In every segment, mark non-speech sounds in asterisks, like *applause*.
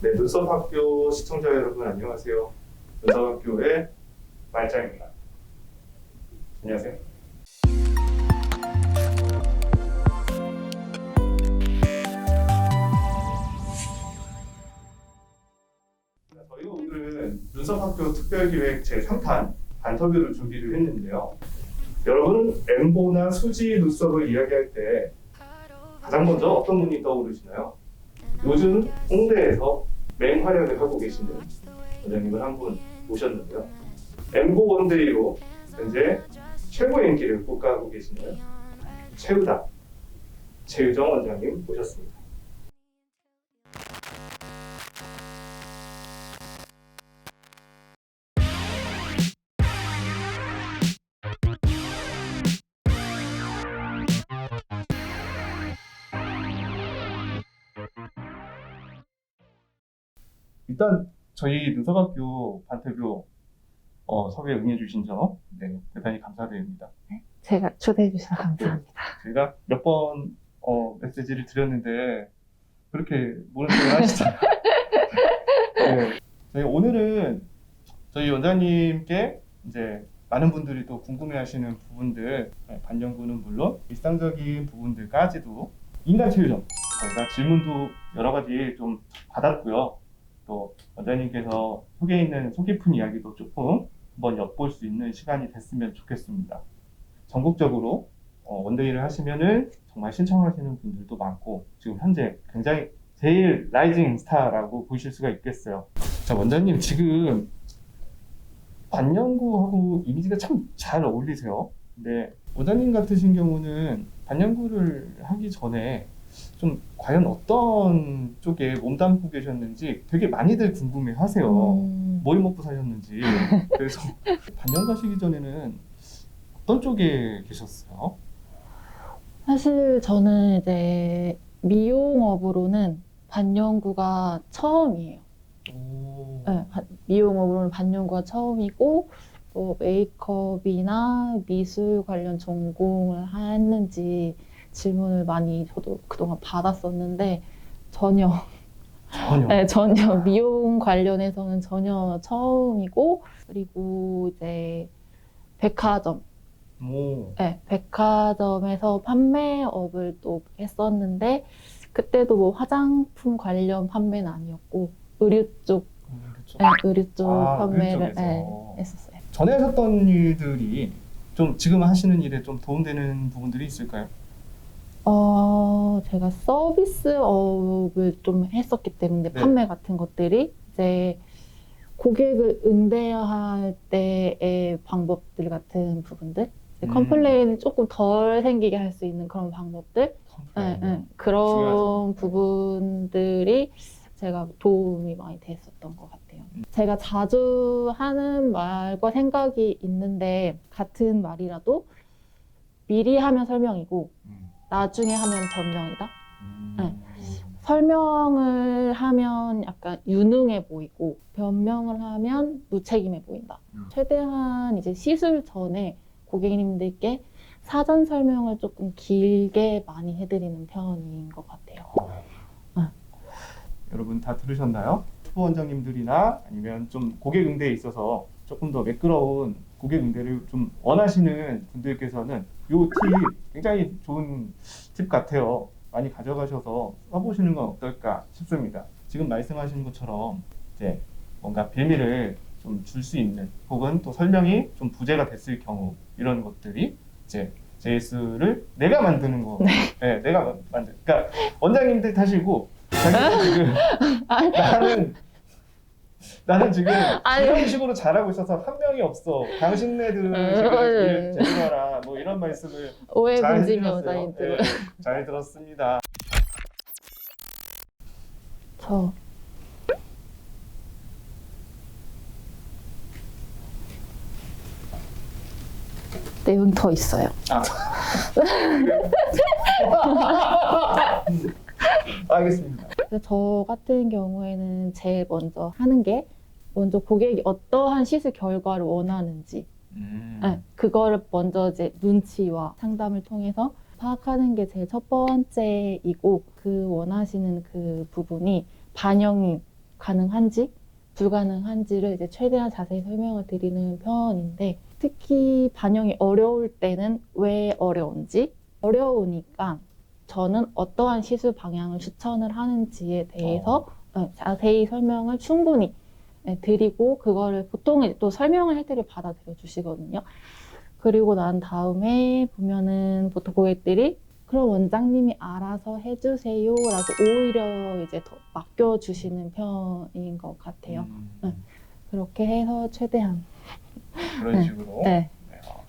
네, 눈썹학교 시청자 여러분 안녕하세요. 눈썹학교의 말짱입니다. 안녕하세요. 자, 저희가 오늘은 눈썹학교 특별기획 제3탄 반터뷰를 준비를 했는데요. 여러분 엠보나 수지 눈썹을 이야기할 때 가장 먼저 어떤 분이 떠오르시나요? 요즘 홍대에서 맹활약을 하고 계시는 원장님을 한 분 모셨는데요. 엠보 원데이로 현재 최고의 인기를 국가하고 계시는 최우다 최유정 원장님 모셨습니다. 일단 저희 눈썹학교 반태교 어, 섭외 응해주신 점 네, 대단히 감사드립니다. 제가 초대해 주셔서 감사합니다. 제가 몇 번 어, 메시지를 드렸는데 그렇게 모른 척을 하시잖아요. *laughs* 네. 저희 오늘은 저희 원장님께 이제 많은 분들이 또 궁금해하시는 부분들 네, 반영구는 물론 일상적인 부분들까지도 인간 체유점 저희가 질문도 여러 가지 좀 받았고요. 또 원장님께서 속에 있는 속 깊은 이야기도 조금 한번 엿볼 수 있는 시간이 됐으면 좋겠습니다. 전국적으로 어, 원데이를 하시면은 정말 신청하시는 분들도 많고 지금 현재 굉장히 제일 라이징 스타라고 보실 수가 있겠어요. 자 원장님 지금 반영구하고 이미지가 참 잘 어울리세요. 근데 원장님 같으신 경우는 반영구를 하기 전에 좀 과연 어떤 쪽에 몸 담고 계셨는지 되게 많이들 궁금해 하세요. 음, 뭘 먹고 사셨는지. *laughs* 그래서 반영 가시기 전에는 어떤 쪽에 계셨어요? 사실 저는 이제 미용업으로는 반영구가 처음이에요. 오. 네, 바- 미용업으로는 반영구가 처음이고 또 메이크업이나 미술 관련 전공을 했는지 질문을 많이 저도 그동안 받았었는데 전혀 전혀. *laughs* 네, 전혀 미용 관련해서는 전혀 처음이고 그리고 이제 백화점 오. 네, 백화점에서 판매업을 또 했었는데 그때도 뭐 화장품 관련 판매는 아니었고 의류 쪽, 그렇죠. 네, 의류 쪽 아, 판매를 의류. 네, 했었어요. 전에 하셨던 일들이 좀 지금 하시는 일에 좀 도움되는 부분들이 있을까요? 어, 제가 서비스업을 좀 했었기 때문에 네. 판매 같은 것들이 이제 고객을 응대할 때의 방법들 같은 부분들, 음. 컴플레인이 조금 덜 생기게 할 수 있는 그런 방법들, 네, 네. 그런 중요하죠. 부분들이 제가 도움이 많이 됐었던 것 같아요. 음. 제가 자주 하는 말과 생각이 있는데 같은 말이라도 미리 하면 설명이고 음. 나중에 하면 변명이다. 음. 네. 설명을 하면 약간 유능해 보이고 변명을 하면 무책임해 보인다. 음. 최대한 이제 시술 전에 고객님들께 사전 설명을 조금 길게 많이 해드리는 편인 것 같아요. 아. 여러분 다 들으셨나요? 후보 원장님들이나 아니면 좀 고객 응대에 있어서 조금 더 매끄러운 고객 응대를 좀 원하시는 분들께서는 이 팁 굉장히 좋은 팁 같아요. 많이 가져가셔서 써보시는 건 어떨까 싶습니다. 지금 말씀하신 것처럼 이제 뭔가 비밀을 좀줄 수 있는 혹은 또 설명이 좀 부재가 됐을 경우 이런 것들이 이제 JS를 내가 만드는 거, 네, 내가 만든. 그러니까 원장님들 탓이고 *laughs* 자기는 지금 나는 나는 지금 *laughs* 아니. 이런 식으로 잘하고 있어서 한 명이 없어. 당신네들은 음, 지금 음. 일 제대로 하라. 뭐 이런 말씀을 오해 잘 해주셨어요. 원장님들 네, 잘 들었습니다. 저 내용이 더 있어요. 아. *laughs* 알겠습니다. 그래서 저 같은 경우에는 제일 먼저 하는 게 먼저 고객이 어떠한 시술 결과를 원하는지 음. 네, 그거를 먼저 이제 눈치와 상담을 통해서 파악하는 게 제일 첫 번째이고 그 원하시는 그 부분이 반영이 가능한지 불가능한지를 이제 최대한 자세히 설명을 드리는 편인데 특히 반영이 어려울 때는 왜 어려운지 어려우니까 저는 어떠한 시술 방향을 추천을 하는지에 대해서 어, 자세히 설명을 충분히 네, 드리고 그거를 보통 또 설명을 해드려 받아들여 주시거든요. 그리고 난 다음에 보면은 보통 고객들이 그럼 원장님이 알아서 해주세요라고 오히려 이제 더 맡겨주시는 편인 것 같아요. 음, 네. 그렇게 해서 최대한 그런 네. 식으로. 네. 네, 어.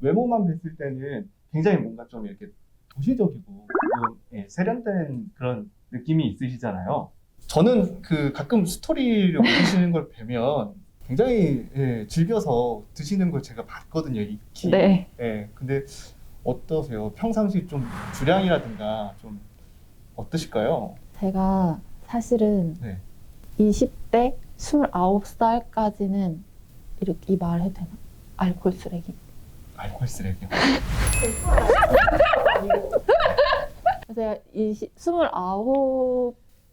외모만 뵀을 때는 굉장히 뭔가 좀 이렇게 도시적이고 좀 예, 세련된 그런 느낌이 있으시잖아요. 저는 그 가끔 스토리를 올리시는 걸 뵈면 굉장히 예, 즐겨서 드시는 걸 제가 봤거든요. 익히. 네. 예, 근데 어떠세요? 평상시 좀 주량이라든가 좀 어떠실까요? 제가 사실은 네. 20대 29살까지는 이렇게 이 말 해도 되나? 알코올 쓰레기. 알코올 쓰레기요. 그래서 20,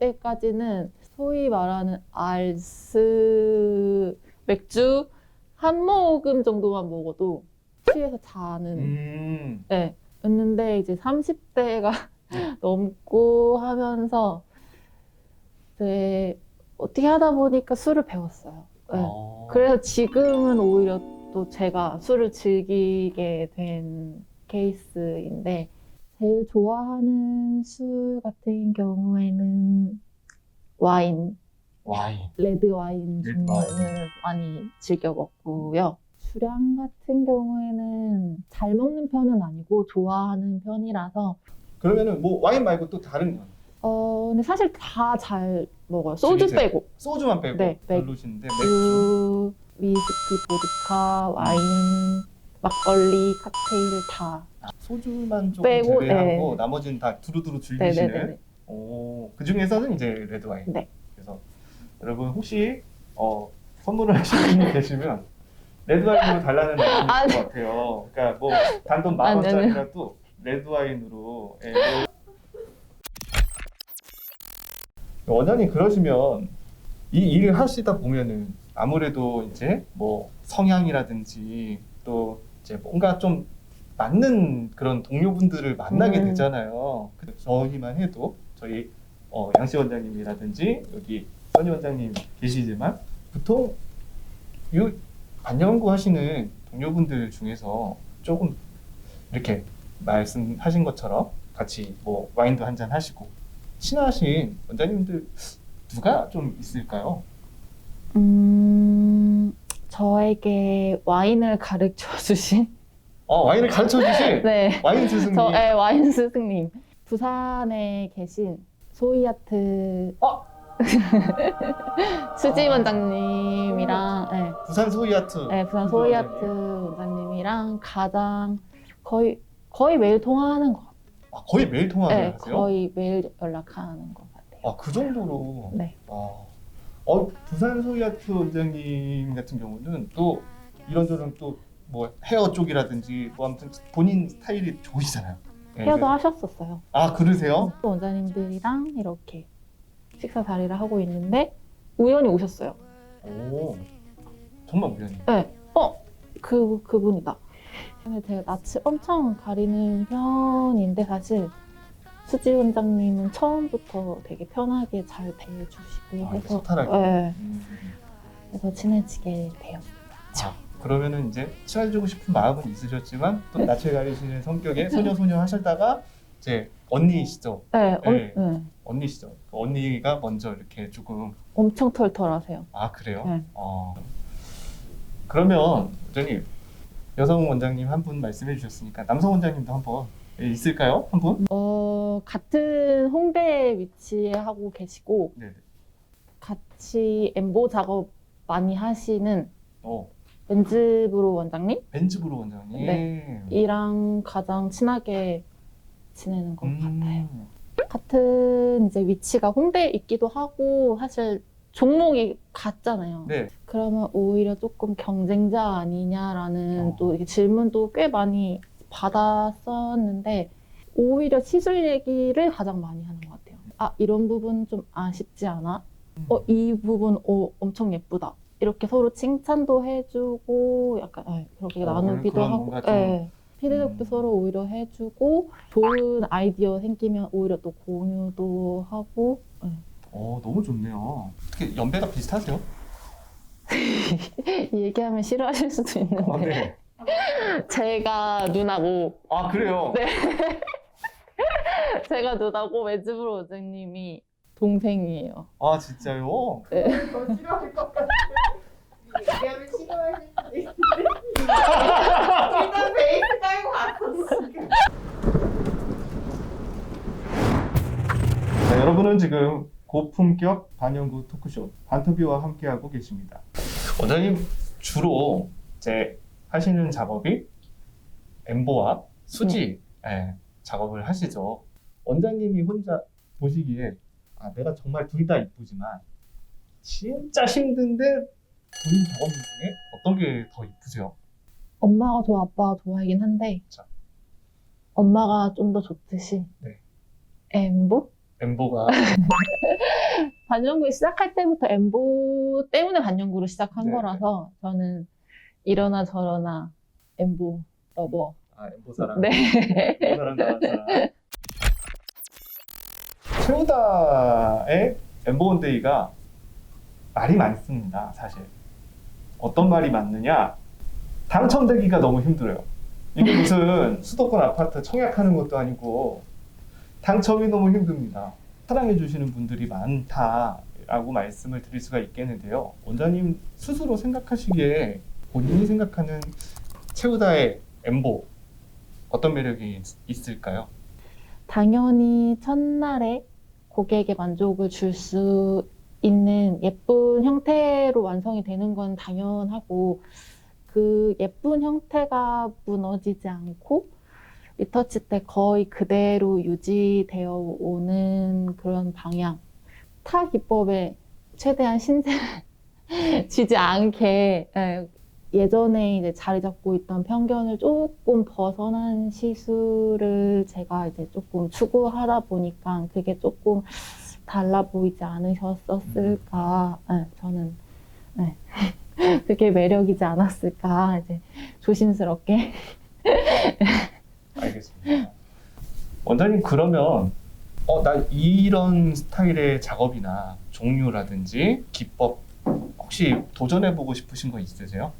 29대까지는 소위 말하는 알스 맥주 한 모금 정도만 먹어도 취해서 자는 음, 네. 였는데 이제 30대가 *laughs* 넘고 하면서 이제 어떻게 하다 보니까 술을 배웠어요. 네. 어. 그래서 지금은 오히려 또 제가 술을 즐기게 된 케이스인데 제일 좋아하는 술 같은 경우에는 와인, 와인. 레드 와인 레드 종류를 많이 즐겨 먹고요. 주량 같은 경우에는 잘 먹는 편은 아니고 좋아하는 편이라서 그러면은 뭐 와인 말고 또 다른 건 어 근데 사실 다 잘 먹어요. 소주? 빼고 소주만 빼고 네, 맥- 별로신데 맥주. 맥주, 위스키, 보드카, 와인, 막걸리, 칵테일 다. 아, 소주만 조금 빼고, 제외하고 네. 나머지는 다 두루두루 즐기시는. 네네네. 오, 그 중에서는 이제 레드 와인. 네. 그래서 여러분 혹시 어, 선물을 하실 분이 계시면 레드 와인으로 달라는 말씀일 아, 것 같아요. 그러니까 뭐 단돈 만 아, 네네. 원짜리라도 레드 와인으로. 예, 뭐. 원장님 그러시면 이 일을 하시다 보면은 아무래도 이제 뭐 성향이라든지 또 이제 뭔가 좀 맞는 그런 동료분들을 만나게 음. 되잖아요. 근데 저희만 해도 저희 어, 양씨 원장님이라든지 여기 써니 원장님 계시지만 보통 이 반영구 하시는 동료분들 중에서 조금 이렇게 말씀하신 것처럼 같이 뭐 와인도 한 잔 하시고 친하신 원장님들 누가 좀 있을까요? 음, 저에게 와인을 가르쳐 주신. 어 와인을 가르쳐 주신 *laughs* 네. 와인 스승님. 저, 네, 와인 스승님. 부산에 계신 소이아트. 어? *laughs* 수지 아. 원장님이랑, 네. 부산 소이아트. 네, 부산 수지 소이아트 원장님. 원장님이랑 가장 거의, 거의 매일 통화하는 것 같아요. 아, 거의 매일 통화를 네, 하세요? 거의 매일 연락하는 것 같아요. 아, 그 정도로. 네. 아. 어, 부산 소이아트 원장님 같은 경우는 또 이런저런 또 뭐 헤어 쪽이라든지 뭐 아무튼 본인 스타일이 좋으시잖아요. 네, 헤어도 네. 하셨었어요. 아, 그러세요? 또 원장님들이랑 이렇게 식사 자리를 하고 있는데 우연히 오셨어요. 오. 정말 우연히. 네. 어, 그 그분이다. 근데 제가 낯을 엄청 가리는 편인데 사실 수지 원장님은 처음부터 되게 편하게 잘 대해주시고 아, 해서 소탈하게. 네, 음. 그래서 친해지게 돼요. 아, 그러면은 이제 친해지고 싶은 마음은 있으셨지만 또 낯을 가리시는 성격의 소녀 소녀 하셨다가 이제 언니시죠. 네, 엄- 네. 네. 언니시죠. 그 언니가 먼저 이렇게 조금 엄청 털털하세요. 아 그래요? 네. 어. 그러면 원장님 여성 원장님 한 분 말씀해 주셨으니까 남성 원장님도 한번 있을까요? 한 분? 어, 같은 홍대에 위치하고 계시고 네. 같이 엠보 작업 많이 하시는 어 벤즈브로 원장님? 벤츠브로 원장님. 네. 이랑 가장 친하게 지내는 것 음. 같아요. 같은 이제 위치가 홍대에 있기도 하고 사실 종목이 같잖아요. 네. 그러면 오히려 조금 경쟁자 아니냐라는 어. 또 이렇게 질문도 꽤 많이 받았었는데 오히려 시술 얘기를 가장 많이 하는 것 같아요. 아 이런 부분 좀 아쉽지 않아? 음. 어이 부분 어 엄청 예쁘다. 이렇게 서로 칭찬도 해주고 약간 예, 그렇게 어, 나누기도 그런 하고 뭔가 좀- 예. 피드백도 음. 서로 오히려 해주고 좋은 아이디어 생기면 오히려 또 공유도 하고 예. 어, 너무 좋네요. 어떻게 연배가 비슷하세요? *laughs* 얘기하면 싫어하실 수도 있는데 아, 네. 제가 누나고 아, 그래요? 네. *laughs* 제가 누나고 웨즈브로 원장님이 동생이에요. 아, 진짜요? 더 싫어할 것 같아. 얘기하면 싫어할 수도 있는데. 일단 베이스 깔고 왔어, 지금. 자, 여러분은 지금 고품격 반영구 토크쇼 반터뷰와 함께하고 계십니다. 원장님 주로 이제 하시는 작업이 엠보와 수지 예, 작업을 하시죠. 원장님이 혼자 보시기에 아, 내가 정말 둘 다 이쁘지만 진짜 힘든데 본인 작업 중에 어떤 게 더 이쁘세요? 엄마가 좋아, 아빠가 좋아하긴 한데 자. 엄마가 좀 더 좋듯이 네. 엠보? 엠보가 *laughs* 반영구 시작할 때부터 엠보 때문에 반영구를 시작한 네, 거라서 저는 이러나 저러나 엠보 러버. 아, 엠보 사랑. 네. 엠보 사랑. 최우다의 엠보원데이가 말이 많습니다, 사실. 어떤 말이 많느냐? 당첨되기가 너무 힘들어요. 이게 무슨 *laughs* 수도권 아파트 청약하는 것도 아니고 당첨이 너무 힘듭니다. 사랑해 주시는 분들이 많다라고 말씀을 드릴 수가 있겠는데요. 원장님 스스로 생각하시기에 본인이 생각하는 최우다의 엠보 어떤 매력이 있- 있을까요? 당연히 첫날에 고객에게 만족을 줄 수 있는 예쁜 형태로 완성이 되는 건 당연하고 그 예쁜 형태가 무너지지 않고 리터치 때 거의 그대로 유지되어 오는 그런 방향. 타 기법에 최대한 신세를 *laughs* 지지 않게 예, 예전에 이제 자리 잡고 있던 편견을 조금 벗어난 시술을 제가 이제 조금 추구하다 보니까 그게 조금 달라 보이지 않으셨었을까. 네, 저는 네. *laughs* 그게 매력이지 않았을까. 이제 조심스럽게. *laughs* 알겠습니다. 원장님 그러면 어, 나 이런 스타일의 작업이나 종류라든지 기법 혹시 도전해보고 싶으신 거 있으세요?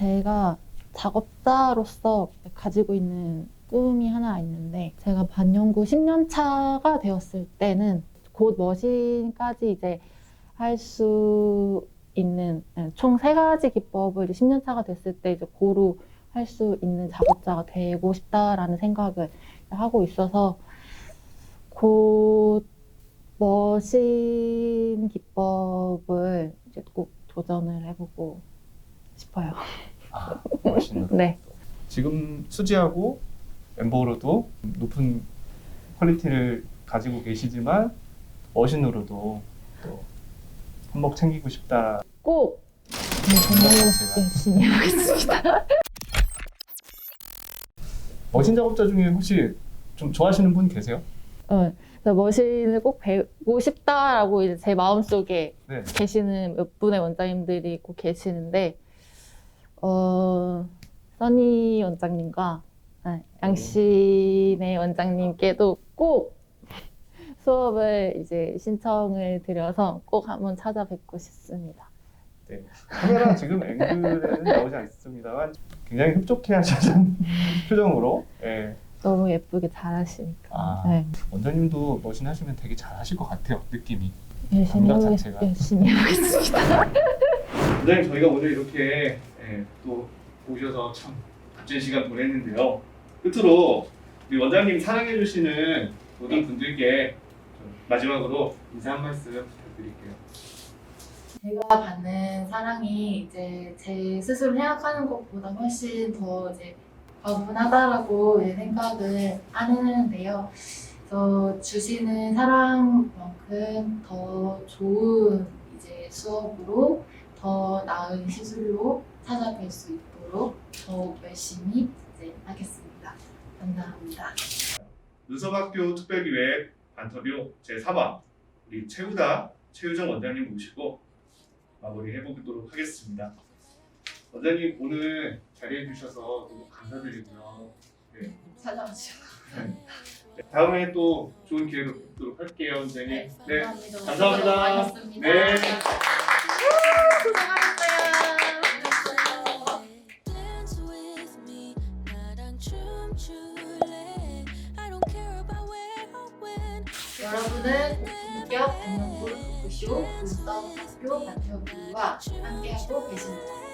제가 작업자로서 가지고 있는 꿈이 하나 있는데 제가 반영구 10년 차가 되었을 때는 곧 머신까지 이제 할 수 있는 예, 총세 가지 기법을 이제 10년 차가 됐을 때 이제 고루 할 수 있는 작업자가 되고 싶다라는 생각을 하고 있어서 곧 머신 기법을 이제 꼭 도전을 해보고 싶어요. 아, 머신으로. 네. 지금 수지하고 엠보로도 높은 퀄리티를 가지고 계시지만 머신으로도 또 한몫 챙기고 싶다. 꼭 네, 정말 열심히 하겠습니다. *laughs* 머신 작업자 중에 혹시 좀 좋아하시는 분 계세요? 어, 머신을 꼭 배우고 싶다라고 이제 제 마음속에 네. 계시는 몇 분의 원장님들이 꼭 계시는데 어, 써니 원장님과 네, 양신의 원장님께도 꼭 수업을 이제 신청을 드려서 꼭 한번 찾아뵙고 싶습니다. 네. 카메라 지금 앵글에는 나오지 않습니다만 굉장히 흡족해 하시는 *laughs* 표정으로 예. 너무 예쁘게 잘하시니까. 아. 네, 원장님도 머신 하시면 되게 잘하실 것 같아요 느낌이 열심히 감각 하겠, 자체가. 열심히 하겠습니다. *laughs* 원장님 저희가 오늘 이렇게 예, 또 오셔서 참 값진 시간 보냈는데요. 끝으로 우리 원장님 사랑해주시는 모든 분들께 좀 마지막으로 인사 한 말씀 부탁드릴게요. 제가 받는 사랑이 이제 제 스스로 생각하는 것보다 훨씬 더 이제 과분하다라고 이제 생각을 하는데요. 그래서 주시는 사랑만큼 더 좋은 이제 수업으로 더 나은 시술로 찾아뵐 수 있도록 더욱 열심히 이제 하겠습니다. 감사합니다. 눈썹학교 특별기획 관터뷰 제4화 우리 최우다 최유정 원장님 모시고 마무리 해보도록 하겠습니다. 원장님 오늘 자리해 주셔서 너무 감사드리고요. 네. 찾아와주셔서 네, 다음에 또 좋은 기회로 뵙도록 할게요, 원장님. 네, 네. 감사합니다. 감사합니다. 고생하셨습니다. 네. 고생하셨어요. 여러분은 본격 안녕골 토크쇼 울덕학교 관터뷰와 함께하고 계십니다.